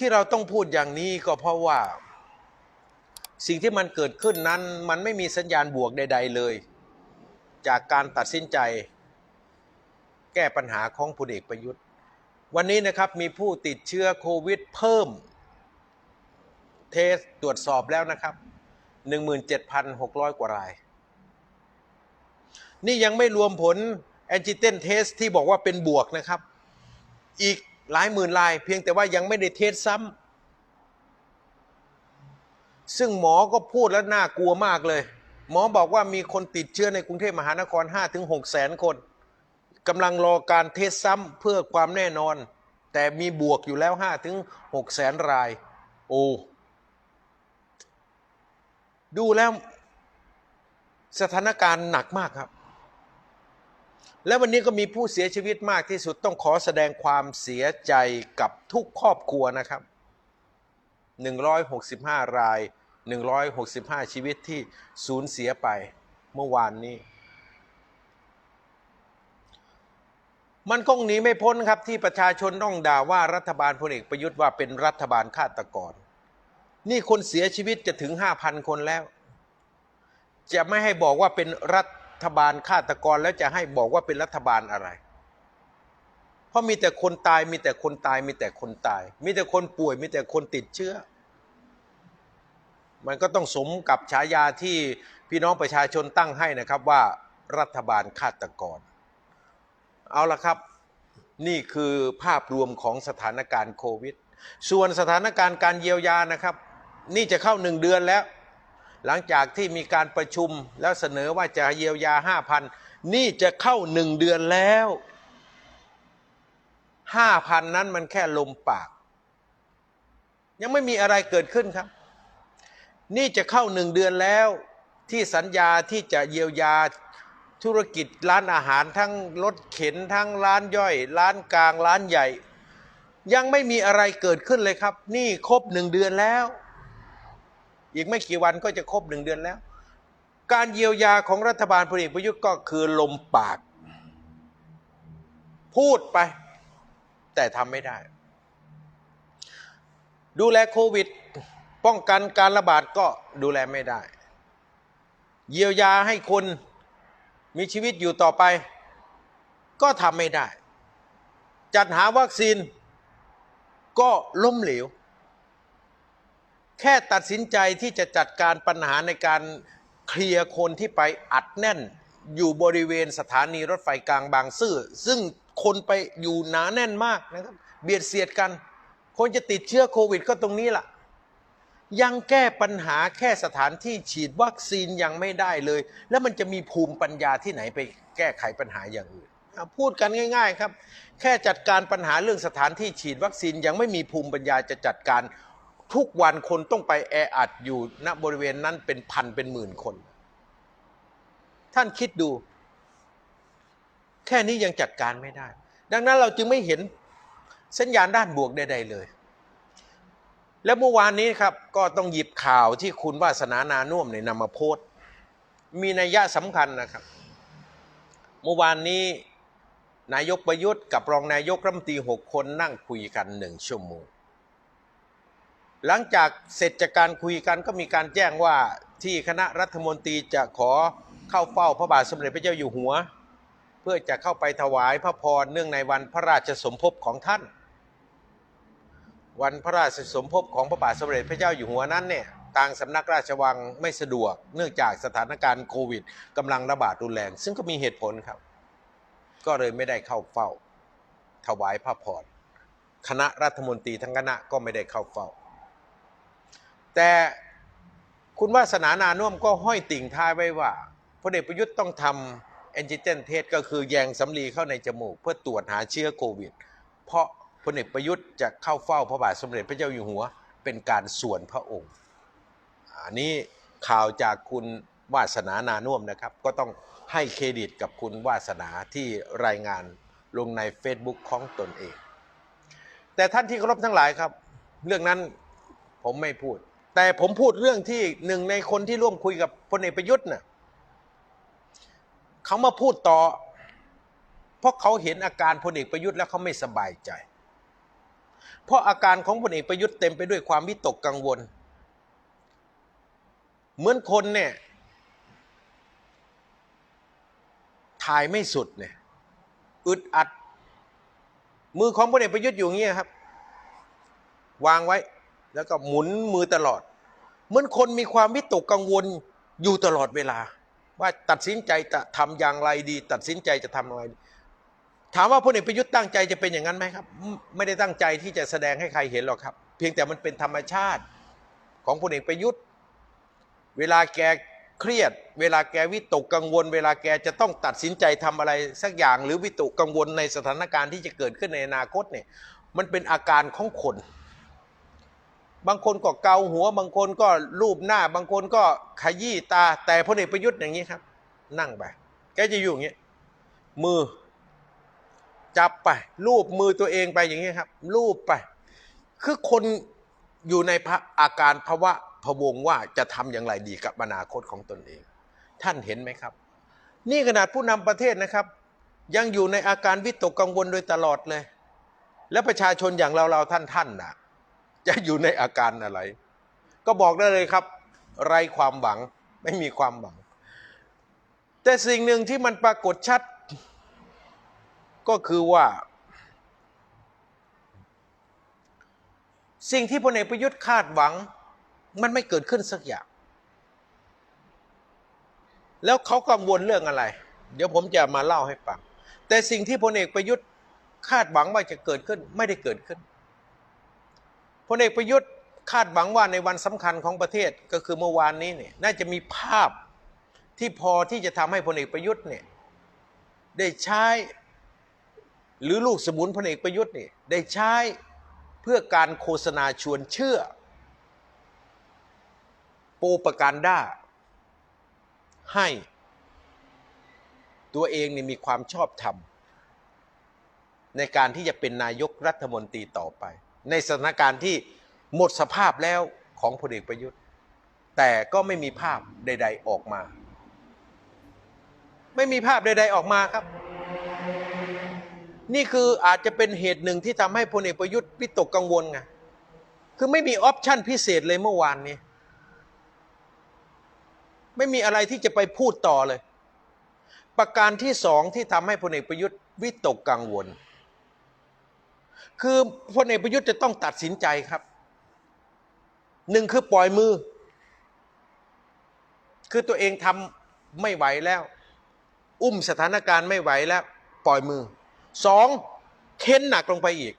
ที่เราต้องพูดอย่างนี้ก็เพราะว่า สิ่งที่มันเกิดขึ้นนั้นมันไม่มีสัญญาณบวกใด ๆเลย จากการตัดสินใจ แก้ปัญหาของพลเอกประยุทธ์ วันนี้นะครับมีผู้ติดเชื้อโควิดเพิ่ม เทสตรวจสอบแล้วนะครับ 17,600 กว่าราย นี่ยังไม่รวมผลแอนติเจนเทสที่บอกว่าเป็นบวกนะครับ อีก หลายหมื่นราย เพียงแต่ว่ายังไม่ได้เทสซ้ำซึ่งหมอก็พูดแล้วน่ากลัวมากเลย หมอบอกว่ามีคนติดเชื้อในกรุงเทพมหานคร 5-6แสนคนกำลังรอการเทสซ้ำเพื่อความแน่นอน แต่มีบวกอยู่แล้ว5-6แสนราย โอ้ดูแล้วสถานการณ์หนักมากครับ และวันนี้ก็มีผู้เสียชีวิตมากที่สุดต้องขอแสดงความเสียใจกับทุกครอบครัวนะครับ 165 ราย 165 ชีวิตที่สูญเสียไปเมื่อวานนี้ มันคงหนีไม่พ้นครับที่ประชาชนต้องด่าว่ารัฐบาลพลเอกประยุทธ์ว่าเป็นรัฐบาลฆาตกร นี่คนเสียชีวิตจะถึง 5,000 คนแล้ว จะไม่ให้บอกว่าเป็นรัฐ ฐบาลฆาตกรแล้วจะให้บอกว่าเป็นรัฐบาลอะไร เพราะมีแต่คนตายมีแต่คนตายมีแต่คนตาย มีแต่คนป่วยมีแต่คนติดเชื้อ มันก็ต้องสมกับฉายาที่พี่น้องประชาชนตั้งให้นะครับว่ารัฐบาลฆาตกร เอาละครับ นี่คือภาพรวมของสถานการณ์โควิด ส่วนสถานการณ์การเยียวยานะครับ นี่จะเข้าหนึ่งเดือนแล้ว หลังจากที่มีการประชุมแล้วเสนอว่าจะเยียวยา5,000นี่จะเข้าหนึ่งเดือนแล้ว5,000นั้นมันแค่ลมปาก ยังไม่มีอะไรเกิดขึ้นครับ นี่จะเข้าหนึ่งเดือนแล้ว ที่สัญญาที่จะเยียวยาธุรกิจร้านอาหารทั้งรถเข็นทั้งร้านย่อย ร้านกลางร้านใหญ่ ยังไม่มีอะไรเกิดขึ้นเลยครับ นี่ครบหนึ่งเดือนแล้ว อีกไม่กี่วันก็จะครบหนึ่งเดือนแล้ว การเยียวยาของรัฐบาลพลเอกประยุทธ์ก็คือลมปาก พูดไป แต่ทำไม่ได้ ดูแลโควิด ป้องกันการระบาดก็ดูแลไม่ได้ เยียวยาให้คนมีชีวิตอยู่ต่อไป ก็ทำไม่ได้ จัดหาวัคซีนก็ล้มเหลว แค่ตัดสินใจที่จะจัดการปัญหาในการเคลียร์คนที่ไปอัดแน่น อยู่บริเวณสถานีรถไฟกลางบางซื่อ ซึ่งคนไปอยู่หนาแน่นมากนะครับ เบียดเสียดกัน คนจะติดเชื้อโควิดก็ตรงนี้ล่ะ ยังแก้ปัญหาแค่สถานที่ฉีดวัคซีนยังไม่ได้เลย แล้วมันจะมีภูมิปัญญาที่ไหนไปแก้ไขปัญหาอย่างอื่นพูดกันง่าย ๆ ครับ แค่จัดการปัญหาเรื่องสถานที่ฉีดวัคซีนยังไม่มีภูมิปัญญาจะจัดการ ทุกวันคนต้องไปแออัดอยู่ณบริเวณนั้นเป็นพันเป็นหมื่นคน ท่านคิดดู แค่นี้ยังจัดการไม่ได้ ดังนั้นเราจึงไม่เห็นสัญญาณด้านบวกใดๆเลย แล้วเมื่อวานนี้ครับ ก็ต้องหยิบข่าวที่คุณวาสนานานุ่มเนี่ยนำมาโพสต์มีนัยยะสำคัญนะครับ เมื่อวานนี้นายกประยุทธ์กับรองนายกรัฐมนตรีหกคนนั่งคุยกันหนึ่งชั่วโมง หลังจากเสร็จจากการคุยกันก็มีการแจ้งว่าที่คณะรัฐมนตรีจะขอเข้าเฝ้าพระบาทสมเด็จพระเจ้าอยู่หัว เพื่อจะเข้าไปถวายพระพรเนื่องในวันพระราชสมภพของท่าน วันพระราชสมภพของพระบาทสมเด็จพระเจ้าอยู่หัวนั้นเนี่ยทางสำนักราชวังไม่สะดวก เนื่องจากสถานการณ์โควิดกำลังระบาดรุนแรง ซึ่งก็มีเหตุผลครับ ก็เลยไม่ได้เข้าเฝ้า ถวายพระพรคณะรัฐมนตรีทั้งคณะก็ไม่ได้เข้าเฝ้า แต่คุณวาสนานานุ่มก็ห้อยติ่งท้ายไว้ว่าพลเอกประยุทธ์ต้องทำแอนติเจนเทสก็คือแยงสำลีเข้าในจมูก เพื่อตรวจหาเชื้อโควิด เพราะพลเอกประยุทธ์จะเข้าเฝ้าพระบาทสมเด็จพระเจ้าอยู่หัว เป็นการส่วนพระองค์อันนี้ข่าวจากคุณวาสนานานุ่มนะครับ ก็ต้องให้เครดิตกับคุณวาสนาที่รายงานลงใน Facebook ของตนเอง แต่ท่านที่เคารพทั้งหลายครับ เรื่องนั้นผมไม่พูด แต่ผมพูดเรื่องที่หนึ่งในคนที่ร่วมคุยกับพลเอกประยุทธ์น่ะเขามาพูดต่อ เพราะเขาเห็นอาการพลเอกประยุทธ์แล้วเขาไม่สบายใจ เพราะอาการของพลเอกประยุทธ์เต็มไปด้วยความวิตกกังวล เหมือนคนเนี่ยถ่ายไม่สุดเนี่ยอึดอัด มือของพลเอกประยุทธ์อยู่อย่างเงี้ยครับ วางไว้ แล้วก็หมุนมือตลอด เหมือนคนมีความวิตกกังวลอยู่ตลอดเวลา ว่าตัดสินใจจะทำอย่างไรดี ตัดสินใจจะทำอะไร ถามว่าพลเอกประยุทธ์ตั้งใจจะเป็นอย่างนั้นไหมครับไม่ไม่ได้ตั้งใจที่จะแสดงให้ใครเห็นหรอกครับ เพียงแต่มันเป็นธรรมชาติของพลเอกประยุทธ์ เวลาแกเครียด เวลาแกวิตกกังวล เวลาแกจะต้องตัดสินใจทำอะไรสักอย่าง หรือวิตกกังวลในสถานการณ์ที่จะเกิดขึ้นในอนาคตเนี่ยมันเป็นอาการของคน บางคนก็เกาหัว บางคนก็รูปหน้า บางคนก็ขยี้ตา แต่พลเอกประยุทธ์อย่างนี้ครับ นั่งไปแกจะอยู่อย่างนี้ มือ จับไป รูปมือตัวเองไปอย่างนี้ครับ รูปไป คือคนอยู่ในพระอาการภาวะพวงว่าจะทำอย่างไรดีกับอนาคตของตนเอง ท่านเห็นไหมครับ นี่ขนาดผู้นำประเทศนะครับ ยังอยู่ในอาการวิตกกังวลโดยตลอดเลย และประชาชนอย่างเราเราท่านท่านๆนะ จะอยู่ในอาการอะไร ก็บอกได้เลยครับ ไรความหวังไม่มีความหวัง แต่สิ่งหนึ่งที่มันปรากฏชัด ก็คือว่า สิ่งที่พลเอกประยุทธ์คาดหวัง มันไม่เกิดขึ้นสักอย่าง แล้วเขากังวลเรื่องอะไร เดี๋ยวผมจะมาเล่าให้ฟังแต่สิ่งที่พลเอกประยุทธ์คาดหวังว่าจะเกิดขึ้นไม่ได้เกิดขึ้น พลเอกประยุทธ์คาดหวังว่าในวันสำคัญของประเทศก็คือเมื่อวานนี้เนี่ยน่าจะมีภาพที่พอที่จะทำให้พลเอกประยุทธ์เนี่ยได้ใช้หรือลูกสมุนพลเอกประยุทธ์เนี่ยได้ใช้เพื่อการโฆษณาชวนเชื่อ โปรปกันด้าให้ตัวเองนี่มีความชอบธรรม ในการที่จะเป็นนายกรัฐมนตรีต่อไป ในสถานการณ์ที่หมดสภาพแล้วของพลเอกประยุทธ์ แต่ก็ไม่มีภาพใด ๆออกมา ไม่มีภาพใด ๆออกมาครับ นี่คืออาจจะเป็นเหตุหนึ่งที่ทำให้พลเอกประยุทธ์วิตกกังวลไงคือไม่มีออปชั่นพิเศษเลยเมื่อวานนี้ ไม่มีอะไรที่จะไปพูดต่อเลย ประการที่สองที่ทำให้พลเอกประยุทธ์วิตกกังวล คือพลเอกประยุทธ์จะต้องตัดสินใจครับหนึ่งคือปล่อยมือ คือตัวเองทำไม่ไหวแล้ว อุ้มสถานการณ์ไม่ไหวแล้ว ปล่อยมือสองเค้นหนักลงไปอีก